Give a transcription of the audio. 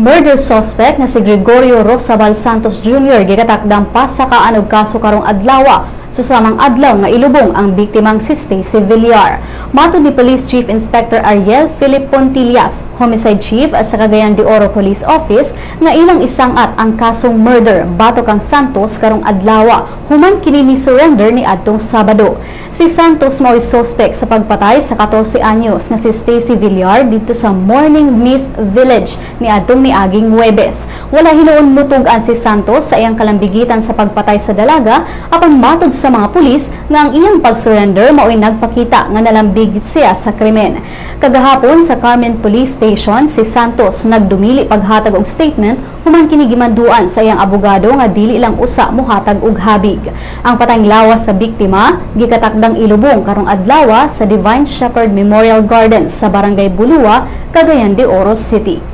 Murder suspect na si Gregorio Rosabal Santos Jr. gigatakdang pa sa kaso karong adlaw susamang adlaw nga ilubong ang biktimang si Stacy Villar. Mato ni Police Chief Inspector Ariel Philip Pontillas, Homicide Chief sa Cagayan de Oro Police Office nga ilang isangat ang kasong murder batok ang Santos karong adlaw human kini ni surrender ni adtong Sabado. Si Santos mao'y suspect sa pagpatay sa 14 anyos nga si Stacy Villar dito sa Morning Mist Village ni adtong miaging Huwebes. Wala hinuon mutugan si Santos sa iyang kalambigitan sa pagpatay sa dalaga apan matod sa mga pulis nga ang iyang pag-surrender mao'y nagpakita nga nalambigit siya sa krimen. Kagahapon sa Carmen Police Station, si Santos nagdumili paghatag og statement human kini gimanduan sa iyang abogado nga dili lang usa mohatag og habig. Ang patayng lawas sa biktima gikatakdang ilubong karong adlaw sa Divine Shepherd Memorial Gardens sa Barangay Bulua, Cagayan de Oro City.